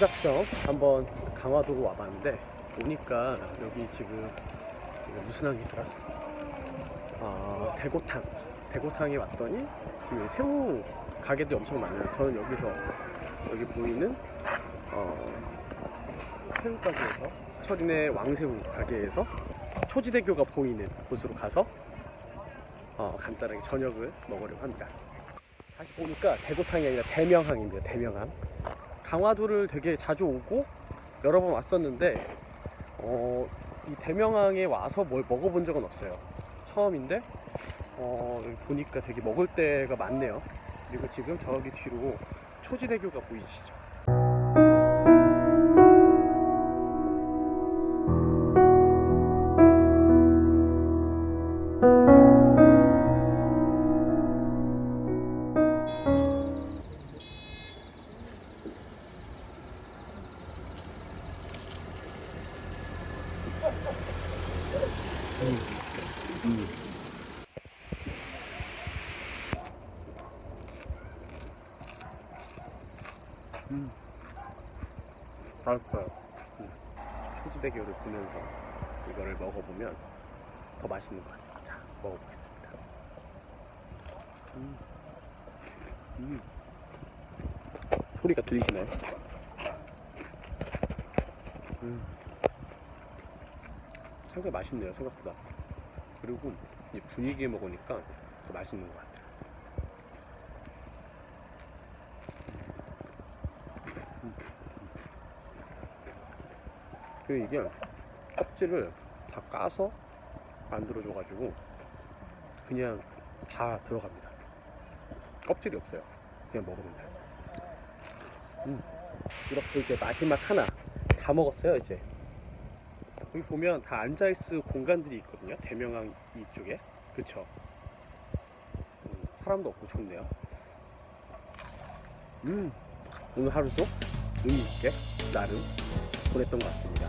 무작정 한번 강화도로 와봤는데 오니까 여기 지금 무슨 항이더라? 아 대고탕 대고탕에 왔더니 지금 새우 가게들이 엄청 많아요. 저는 여기서 여기 보이는 어, 새우 가게에서 철인의 왕새우 가게에서 초지대교가 보이는 곳으로 가서 어, 간단하게 저녁을 먹으려고 합니다. 다시 보니까 대고탕이 아니라 대명항입니다. 대명항. 강화도를 되게 자주 오고 여러 번 왔었는데 어, 이 대명항에 와서 뭘 먹어본 적은 없어요. 처음인데 어, 보니까 되게 먹을 데가 많네요. 그리고 지금 저기 뒤로 초지대교가 보이시죠? 맛있어요. 음. 초지대교를 보면서 이거를 먹어보면 더 맛있는 것 같아요. 자, 먹어보겠습니다. 음. 음. 소리가 들리시나요? 음. 상당히 맛있네요, 생각보다. 그리고 이 분위기에 먹으니까 더 맛있는 것 같아요. 그 이게 껍질을 다 까서 만들어줘가지고 그냥 다 들어갑니다. 껍질이 없어요. 그냥 먹으면 돼요. 음. 이렇게 이제 마지막 하나 다 먹었어요 이제. 여기 보면 다 앉아있을 공간들이 있거든요. 대명항 이쪽에. 그쵸? 음, 사람도 없고 좋네요. 음, 오늘 하루도 의미 있게 나름 보냈던 것 같습니다.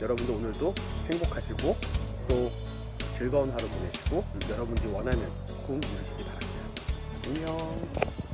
여러분도 오늘도 행복하시고 또 즐거운 하루 보내시고 여러분들이 원하는 꿈 이루시기 바랍니다. 안녕.